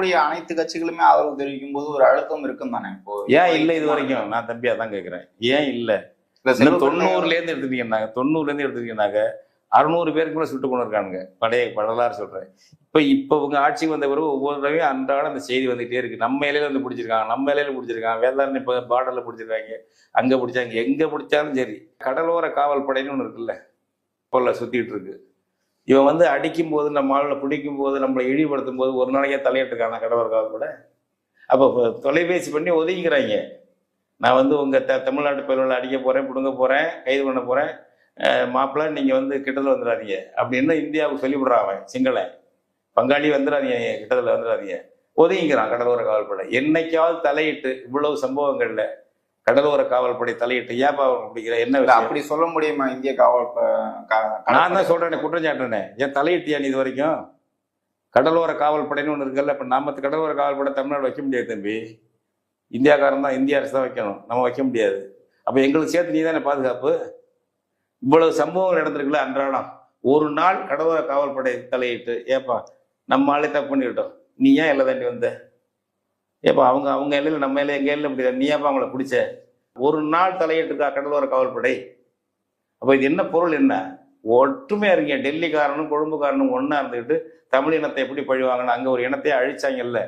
இருக்கக்கூடிய அனைத்து கட்சிகளுமே ஆதரவு தெரிவிக்கும் போது ஒரு அழுத்தம் இருக்கும் தானே இப்போ? ஏன் இல்லை இது வரைக்கும்? நான் தம்பி அதான் கேட்கிறேன் ஏன் இல்லை? தொண்ணூறுல இருந்து எடுத்துட்டீங்கன்னாங்க. தொண்ணூறுல இருந்து எடுத்துட்டீங்கன்னாக்க அறுநூறு பேருக்கு கூட சுட்டு கொண்டு இருக்கானுங்க பழைய படலாறு சொல்றேன். இப்ப இப்ப இவங்க ஆட்சிக்கு வந்த பிறகு ஒவ்வொரு தடவையும் அன்றாட அந்த செய்தி வந்துகிட்டே இருக்கு. நம்ம இலையில வந்து பிடிச்சிருக்காங்க நம்ம இலையில பிடிச்சிருக்காங்க. வேதாரணி இப்ப பார்டர்ல பிடிச்சிருக்காங்க. அங்க பிடிச்சாங்க. எங்க பிடிச்சாலும் சரி. கடலோர காவல் படைன்னு ஒண்ணு இருக்குல்ல? போல சுத்திட்டு இருக்கு. இவன் வந்து அடிக்கும் போது நம்ம ஆளுல பிடிக்கும் போது நம்மளை இழிவுபடுத்தும் போது ஒரு நாளைக்கே தலையிட்டுருக்கான கடலோர கூட. அப்போ தொலைபேசி பண்ணி ஒதுங்கிக்கிறாங்க நான் வந்து உங்கள் த தமிழ்நாட்டு பயிர்களை அடிக்க போகிறேன் பிடுங்க போகிறேன் கைது பண்ண போகிறேன் மாப்பிள்ள நீங்கள் வந்து கிட்டத்தில் வந்துடாதீங்க. அப்படின்னு இந்தியாவுக்கு சொல்லிவிடுறான் அவன் சிங்களை. பங்காளி வந்துடாதீங்க கிட்டத்தில் வந்துடாதீங்க. ஒதுங்கிக்கிறான் கடலோர காவல்படை. என்னைக்காவது தலையிட்டு இவ்வளவு சம்பவங்கள்ல கடலோர காவல்படை தலையிட்டு ஏப்பா அவன் பிடிக்கிற? என்ன? அப்படி சொல்ல முடியுமா இந்திய காவல் நான் தான் சொல்றேன் குற்றம் சாட்டுறேன். ஏன் தலையிட்டியா நீ இது வரைக்கும் கடலோர காவல்படைன்னு ஒன்று இருக்குல்ல இப்போ நாம கடலோர காவல்படை தமிழ்நாடு வைக்க முடியாது தம்பி. இந்தியாக்காரன் தான் இந்திய அரசு தான் வைக்கணும். நம்ம வைக்க முடியாது. அப்போ எங்களுக்கு சேர்த்து நீ தானே பாதுகாப்பு? இவ்வளவு சம்பவங்கள் நடந்திருக்குல்ல அன்றாடம். ஒரு நாள் கடலோர காவல்படை தலையிட்டு ஏப்பா நம்ம ஆளே தப்பு பண்ணிக்கிட்டோம். நீ ஏன் எல்லை தாண்டி வந்த? ஏப்பா அவங்க அவங்க எல்லையில் நம்ம எல்லை எங்கள் எல்லையில் முடியாது. நீயாப்பா அவங்கள பிடிச்ச? ஒரு நாள் தலையிட்டுக்கா கடலோர காவல்படை? அப்போ இது என்ன பொருள் என்ன? ஒற்றுமையாக இருக்கீங்க. டெல்லிக்காரனும் கொழும்புக்காரனும் ஒன்றா இருந்துக்கிட்டு தமிழ் இனத்தை எப்படி பழிவாங்கன்னு அங்கே ஒரு இனத்தையே அழிச்சாங்கல்ல.